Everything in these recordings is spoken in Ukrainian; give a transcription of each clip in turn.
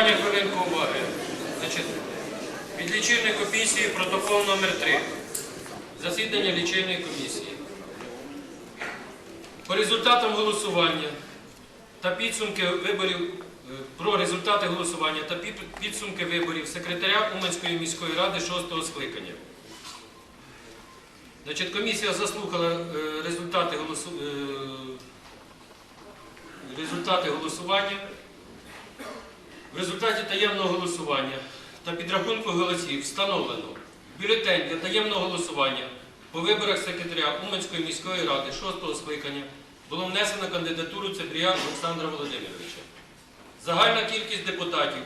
Прохання хвилинку уваги. Значить, від лічильної комісії протокол номер 3 Засідання лічильної комісії. По результатам голосування та підсумки виборів е, про результати голосування та підсумки виборів секретаря Уманської міської ради 6-го скликання. Значить, комісія заслухала е, результати, голосу... е, результати голосування. В результаті таємного голосування та підрахунку голосів встановлено бюлетень для таємного голосування по виборах секретаря Уманської міської ради 6-го скликання було внесено кандидатуру Цебрія Олександра Володимировича. Загальна кількість депутатів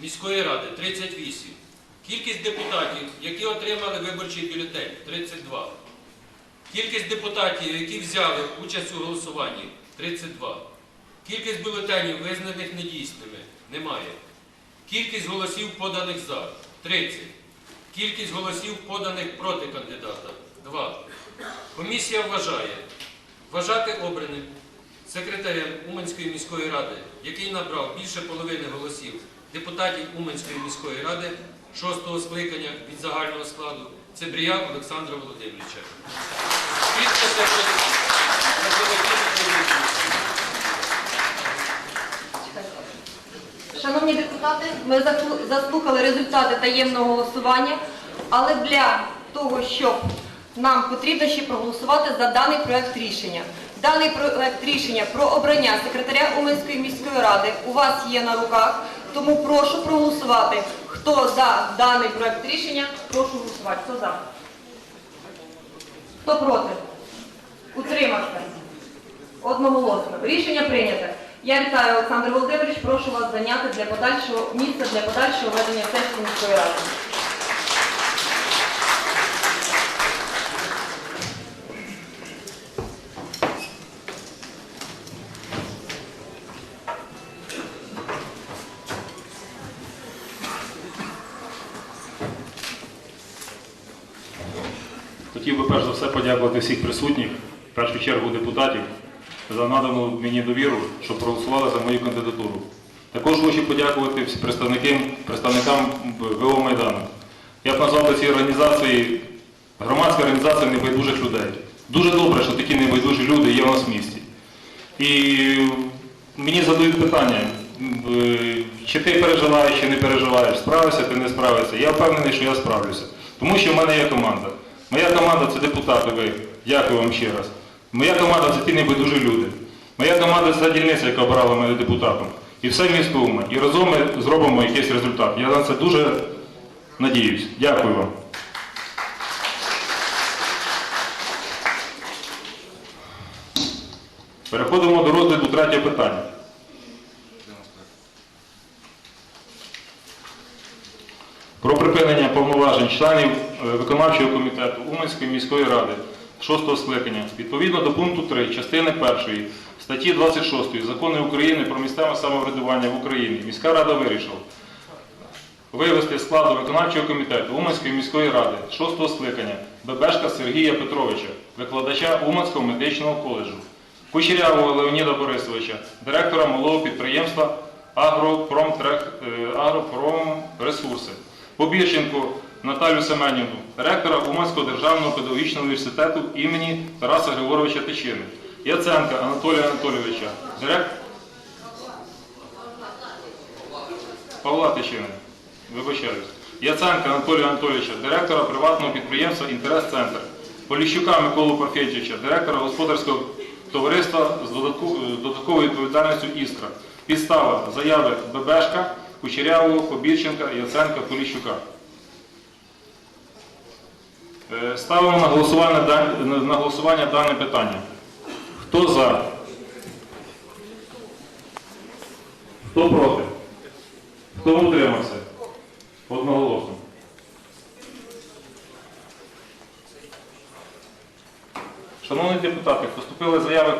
міської ради 38. Кількість депутатів, які отримали виборчий бюлетень 32. Кількість депутатів, які взяли участь у голосуванні 32. Кількість бюлетенів, визнаних недійсними, немає. Кількість голосів поданих за 30. Кількість голосів поданих проти кандидата 2. Комісія вважає вважати обраним секретарем Уманської міської ради, який набрав більше половини голосів депутатів Уманської міської ради 6-го скликання від загального складу Цебрія Олександра Володимировича. Шановні депутати, ми заслухали результати таємного голосування, але для того, щоб нам потрібно ще проголосувати за даний проект рішення. Даний проект рішення про обрання секретаря Уманської міської ради у вас є на руках, тому прошу проголосувати. Хто за даний проект рішення, прошу голосувати. Хто за? Хто проти? Утримався. Одноголосно. Рішення прийнято. Я вітаю Олександр Володимирович. Прошу вас зайняти для подальшого місця для подальшого ведення сесії міської ради. Хотів би перш за все подякувати всіх присутніх, в першу чергу депутатів, за надану мені довіру, що проголосували за мою кандидатуру. Також хочу подякувати представникам, ВО Майдану. Я б назвав ці організації громадська організація небайдужих людей. Дуже добре, що такі небайдужі люди є у нас в місті. І мені задають питання, е, чи ти переживаєш, чи не переживаєш, справишся ти не справишся. Я впевнений, що я справлюся. Тому що в мене є команда. Моя команда це депутати, ви. Дякую вам ще раз. Моя команда це ті небайдужі люди. Моя команда це дільниця, яка обрала мене депутатом. І все місто Умань. І разом ми зробимо якийсь результат. Я на це дуже надіюсь. Дякую вам. Переходимо до розгляду третього питання. Про припинення повноважень членів е, виконавчого комітету Уманської міської ради 6 скликання відповідно до пункту 3 частини 1 статті 26 Закону України про місцеве самоврядування в Україні міська рада вирішила вивести складу виконавчого комітету Уманської міської ради 6 скликання Бебешка Сергія Петровича, викладача Уманського медичного коледжу, Кучерявого Леоніда Борисовича, директора малого підприємства «Агропромтрех- е, Агропромресурси, Побірченко Наталю Семенівну, директора Уманського державного педагогічного університету імені Тараса Григоровича Тичини, Яценка Анатолія Анатолійовича, Павла Тичини, вибачаюсь. Яценка Анатолія Анатолійовича, директора приватного підприємства Інтерес-Центр, Поліщука Миколу Парфєтчича, директора господарського товариства з додатковою відповідальністю Іскра. Підстава заяви Бебешка, Кучерявого, Побірченка, Яценка, Поліщука. Е, Ставимо на голосування, на- на голосування дане питання. Хто за? Хто проти? Хто утримався? Одноголосно. Шановні депутати, поступили заяви.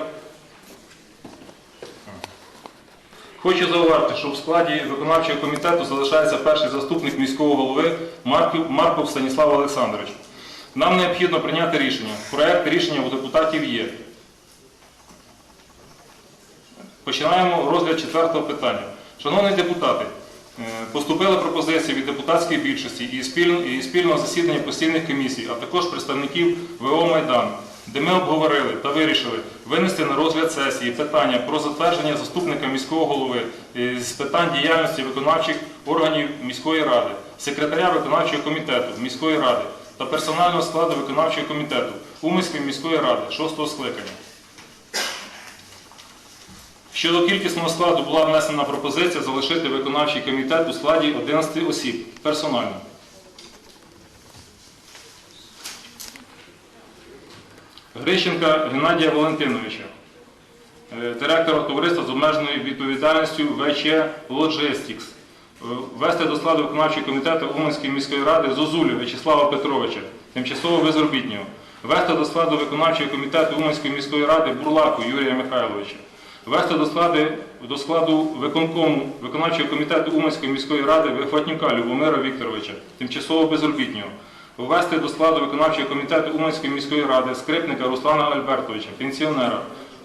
Хочу зауважити, що в складі виконавчого комітету залишається перший заступник міського голови Марков Станіслав Олександрович. Нам необхідно прийняти рішення. Проект рішення у депутатів є. Починаємо розгляд четвертого питання. Шановні депутати, Е, Поступили пропозиції від депутатської більшості і спільного засідання постійних комісій, а також представників ВО Майдан, де ми обговорили та вирішили винести на розгляд сесії питання про затвердження заступника міського голови е, з питань діяльності виконавчих органів міської ради, секретаря виконавчого комітету міської ради та персонального складу виконавчого комітету Умиської міської ради 6 скликання. Щодо кількісного складу була внесена пропозиція залишити виконавчий комітет у складі 11 осіб персонально. Грищенка Геннадія Валентиновича, е, директора товариства з обмеженою відповідальністю ВЧ Logistics. Ввести до складу виконавчого комітету Уманської міської ради Зозулю В'ячеслава Петровича, тимчасово безробітнього. Ввести до складу виконавчого комітету Уманської міської ради Бурлаку Юрія Михайловича. Ввести до складу, до складу виконкому виконавчого комітету Уманської міської ради Вихватнюка Любомира Вікторовича, тимчасово безробітнього. Ввести до складу виконавчого комітету Уманської міської ради Скрипника Руслана Альбертовича, пенсіонера.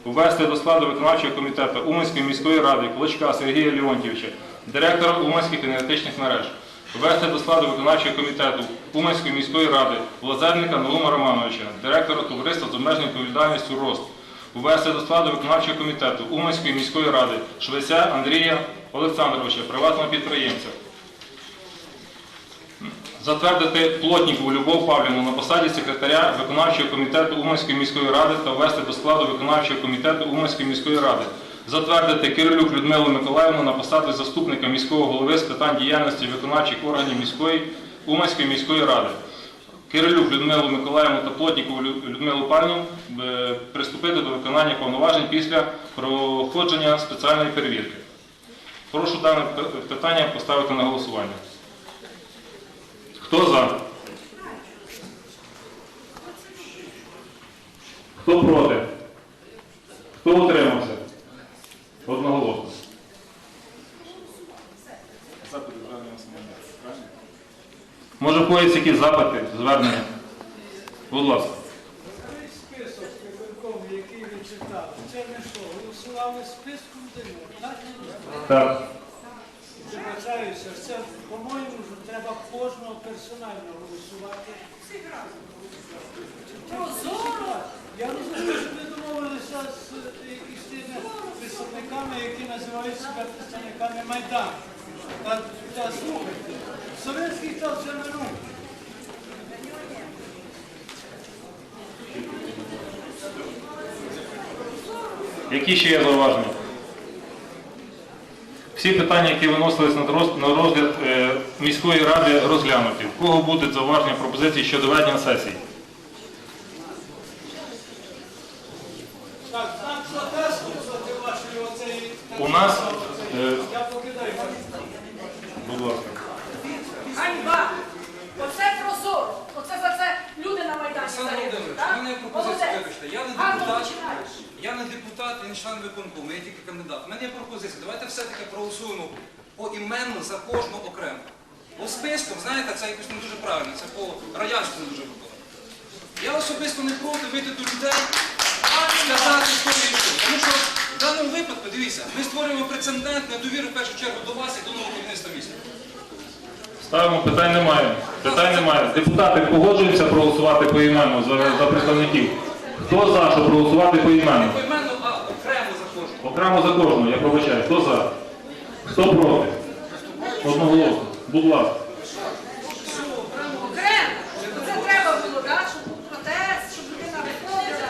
Ввести до складу виконавчого комітету Уманської міської ради Клочка Сергія Леонтьєвича, директора Уманських енергетичних мереж. Ввести до складу виконавчого комітету Уманської міської ради Лазерника Наума Романовича, директора товариства з обмеженою відповідальністю РОСТ. Ввести до складу виконавчого комітету Уманської міської ради Швеця Андрія Олександровича, приватного підприємця. Затвердити Плотнікову Любов Павлівну на посаді секретаря виконавчого комітету Уманської міської ради та ввести до складу виконавчого комітету Уманської міської ради. Затвердити Кирилюк Людмилу Миколаївну на посаду заступника міського голови з питань діяльності виконавчих органів міської Уманської міської ради. Кирилюк Людмилу Миколаївну та Плотнікову Людмилу Павлівну е, приступити до виконання повноважень після проходження спеціальної перевірки. Прошу дане питання поставити на голосування. Хто за? Хто проти? Хто утримався? Одноголосно. Може, в якісь запити, звернення? Будь ласка. Список який ви читали, це не що, голосували списком димо, так? Так. Вибачаюся, це, по-моєму, треба кожного персонально голосувати. Прозоро! Я розумію, що ви домовилися з, тими представниками, які називають себе представниками Майдану. Та, та слухайте, совєтський час вже минув. Які ще є зауваження? Всі питання, які виносились на розгляд е, міської ради, розглянуті. У кого будуть зауваження пропозиції щодо ведення сесії? Так, знак протесту проти вашої оцеї... У нас, е, Я покидаю. будь ласка. Ганьба! Оце прозоро. Оце за це люди на Майдані Олександр загинули. Володимирович, так? у мене є пропозиція, Молодець. вибачте, я не Гарно депутат, починаєш. я не депутат, я не член виконкому, я тільки кандидат. У мене є пропозиція, давайте все-таки проголосуємо поіменно за кожну окремо. Бо списком, знаєте, це якось не дуже правильно, це по радянському дуже виходить. Я особисто не проти вийти до людей, сказати, що що. Тому що в даному випадку, дивіться, ми створюємо прецедент недовіри в першу чергу до вас і до нового керівництва міста. Ставимо, питань немає. Питань немає. Депутати погоджуються проголосувати поіменно за, за представників. Хто за, щоб проголосувати Не поіменно? Окремо за кожного, я пробачаю. Хто за? Хто проти? Одноголосно. Будь ласка. Окремо. Оце треба було? Щоб був протест, щоб людина виходила.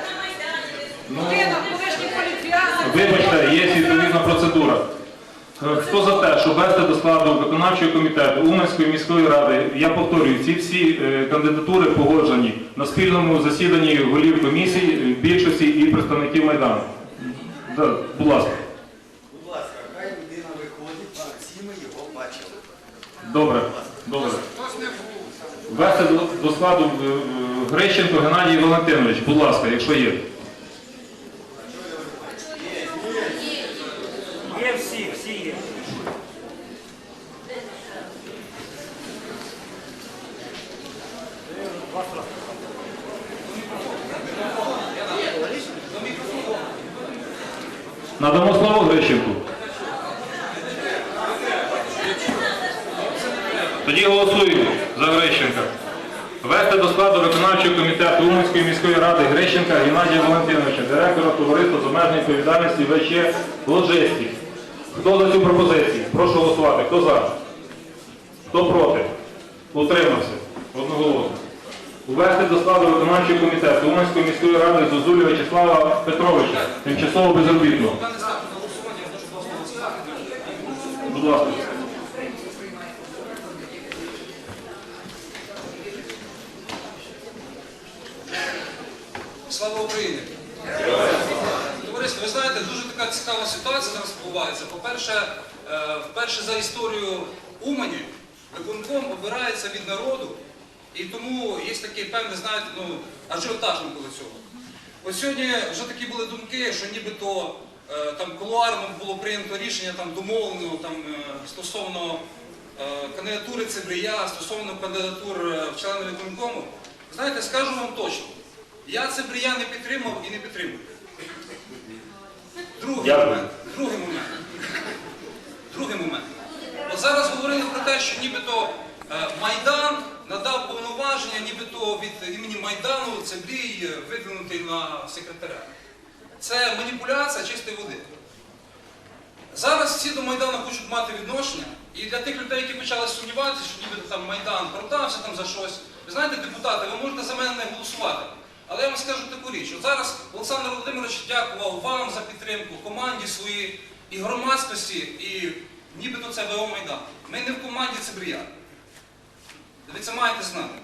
Людина, колишній політв'язень. Вибачте, є відповідна процедура. Хто за те, щоб ввести до складу виконавчого комітету Уманської міської ради, я повторюю, ці всі е, кандидатури погоджені на спільному засіданні голів комісій, е, більшості і представників Майдану. Да, будь ласка. Будь ласка, хай людина виходить, щоб всі ми його бачили. Добре, добре. Ввести до, до складу е, е, Грищенко Геннадій Валентинович, будь ласка, якщо є. Є всі, всі є. Надамо слово Грищенку. Тоді голосуємо за Грищенка. Ввести до складу виконавчого комітету Уманської міської ради Грищенка Геннадія Валентиновича, директора товариства з обмеженою відповідальності ВЧ Лоджестів. Хто за цю пропозицію? Прошу голосувати. Хто за? Хто проти? Утримався. Увести до складу виконавчого комітету Уманської міської ради Зозулі Вячеслава Петровича, тимчасово безробітного. Будь ласка. Слава Україні! Товариство, ви знаєте, дуже така цікава ситуація зараз відбувається. По-перше, е, вперше за історію Умані виконком обирається від народу, і тому є такий певний, знаєте, ну, ажіотаж навколо цього. Ось сьогодні вже такі були думки, що нібито е, там кулуарно було прийнято рішення там домовлено там, е, стосовно е, кандидатури Цибрія, стосовно кандидатур в члени виконкому. Знаєте, скажу вам точно, я Цибрія не підтримав і не підтримую. Другий момент. Другий момент. Другий момент. От зараз говорили про те, що нібито Майдан надав повноваження, нібито від імені Майдану Цибрій е, видвинутий на секретаря. Це маніпуляція чистої води. Зараз всі до Майдану хочуть мати відношення, і для тих людей, які почали сумніватися, що нібито там Майдан продався там за щось. Ви знаєте, депутати, ви можете за мене не голосувати. Але я вам скажу таку річ. От зараз Олександр Володимирович дякував вам за підтримку, команді своїй і громадськості, і нібито це ВО Майдан. Ми не в команді Цибрія. Ви це маєте знати.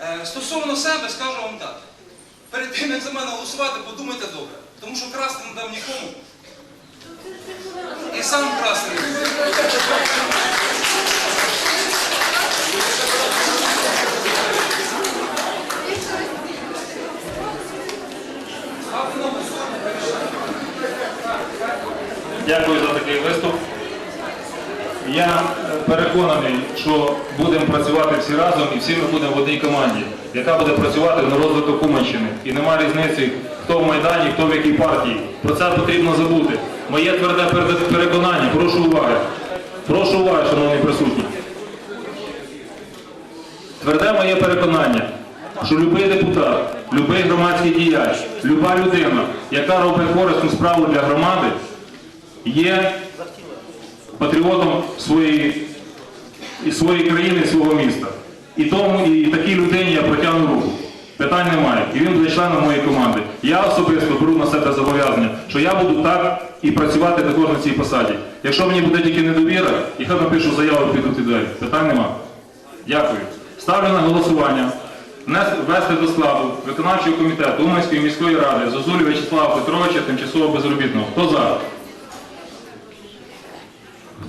Е, стосовно себе, скажу вам так. Перед тим, як за мене голосувати, подумайте добре. Тому що красти не дам нікому. І сам красти. Дякую за такий виступ. Я переконаний, що будемо працювати всі разом і всі ми будемо в одній команді, яка буде працювати на розвиток Уманщини. І нема різниці, хто в Майдані, хто в якій партії. Про це потрібно забути. Моє тверде переконання, прошу уваги. Прошу уваги, шановні присутні. Тверде моє переконання, що будь-який депутат, будь-який громадський діяч, люба людина, яка робить корисну справу для громади, є патріотом своєї, своєї країни, і свого міста. І тому і такій людині я протягну руку. Питань немає. І він буде членом моєї команди. Я особисто беру на себе зобов'язання, що я буду так і працювати також на цій посаді. Якщо мені буде тільки недовіра, і хай напишу заяву підуть і. Питань нема. Дякую. Ставлю на голосування. Ввести до складу виконавчого комітету Уманської міської ради Зозулі Вячеслава Петровича тимчасово безробітного. Хто за?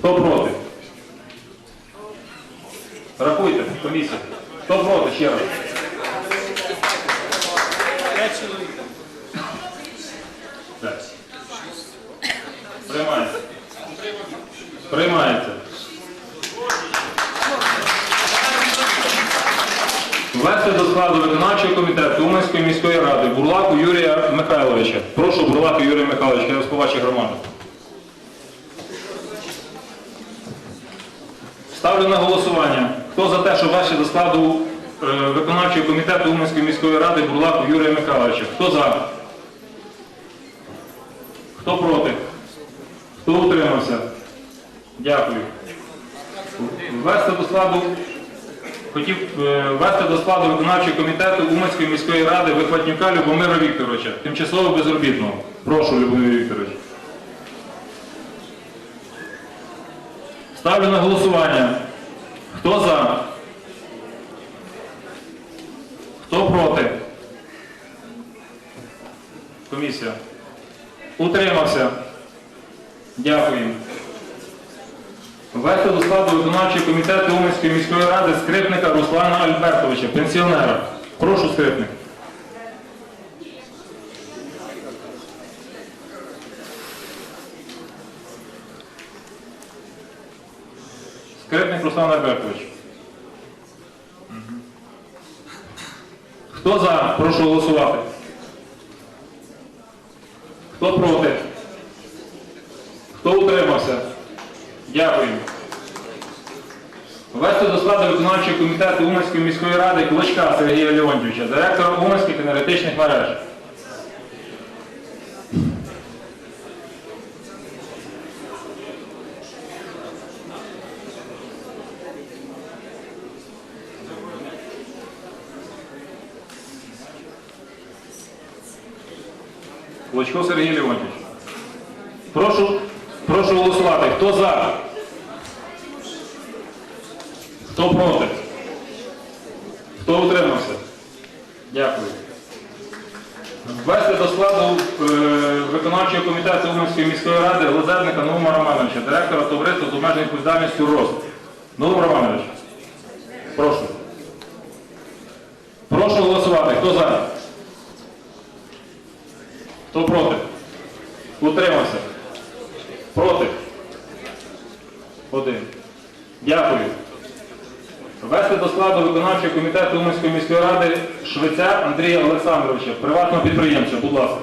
Хто проти? Рахуйте, комісія. Хто проти ще раз? Приймається. Приймається. Ввести до складу виконавчого комітету Уманської міської ради Бурлаку Юрія Михайловича. Прошу Бурлаку Юрія Михайловича, я розповачу Ставлю на голосування. Хто за те, що ваші до складу е, виконавчого комітету Уманської міської ради Бурлаку Юрія Михайловича? Хто за? Хто проти? Хто утримався? Дякую. Ввести до складу хотів е, ввести до складу виконавчого комітету Уманської міської ради Вихватнюка Любомира Вікторовича, тимчасово безробітного. Прошу, Любомир Вікторович. Ставлю на голосування. Хто за? Хто проти? Комісія. Утримався. Дякую. Ввести до складу виконавчого комітету Уманської міської ради скрипника Руслана Альбертовича, пенсіонера. Прошу скрипник. Скрипник Руслан Альбертович. Хто за? Прошу голосувати. Хто проти? Хто утримався? Дякую. Ввести до складу виконавчого комітету Уманської міської ради Клочка Сергія Леонтьовича, директора Уманських енергетичних мереж. Клочко Сергій Леонтьович. Прошу, прошу голосувати. Хто за? Хто проти? Хто утримався? Дякую. Ввести до складу е, виконавчого комітету Уманської міської ради Лазерника Наума Романовича, директора товариства з обмеженою відповідальністю РОСТ. Наум Романович, прошу. Прошу голосувати. Хто за? Хто проти? Утримався? Проти? Один. Дякую. Ввести до складу виконавчого комітету Уманської міської ради Швеця Андрія Олександровича, приватного підприємця, будь ласка.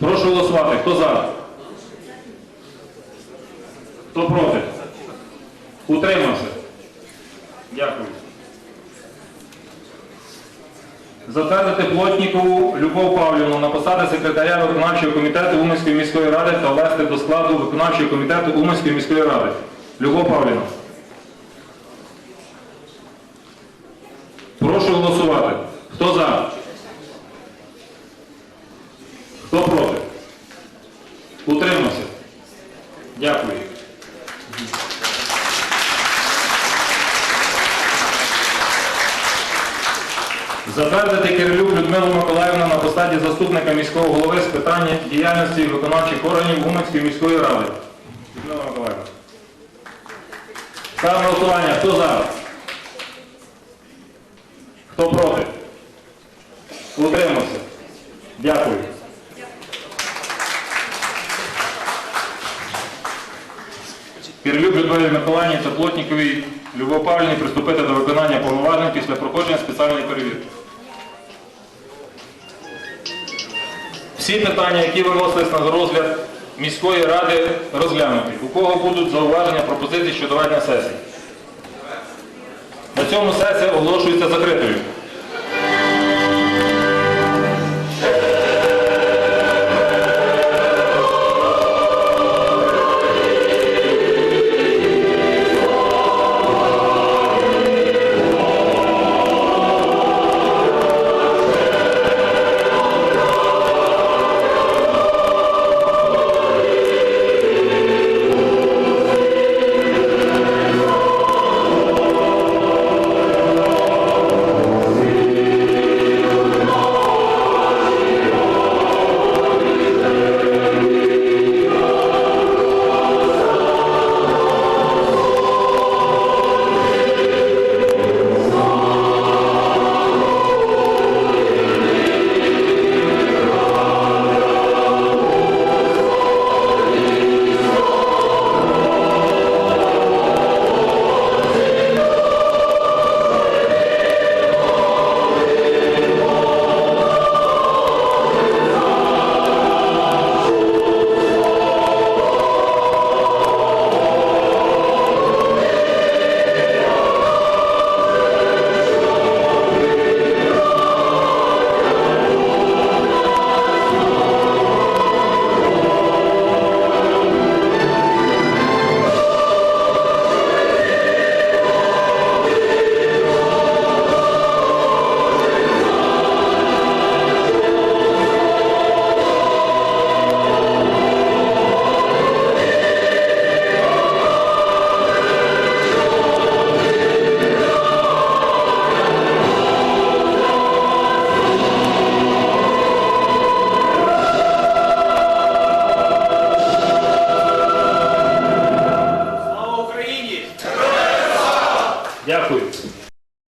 Прошу голосувати. Хто за? Хто проти? Утримався? Дякую. Затвердити Плотнікову Любов Павлівну на посади секретаря виконавчого комітету Уманської міської ради та ввести до складу виконавчого комітету Уманської міської ради. Любов Павлівна. Прошу голосувати. Хто за? Хто проти? Утримався? Дякую. Затвердити Кирилюк Людмилу Миколаївну на посаді заступника міського голови з питання діяльності виконавчих органів Уманської міської ради. Людмила Миколаївна. Ставимо на голосування. Хто за? Хто проти? Утримався. Дякую. Кирилюк Людмилі Миколаївні та Плотніковій Любов Павлівні приступити до виконання повноважень після проходження спеціальної перевірки. Всі питання, які виносились на розгляд міської ради, розглянуті. У кого будуть зауваження, пропозиції щодо ведення сесії? Цьому сесія оголошується закритою.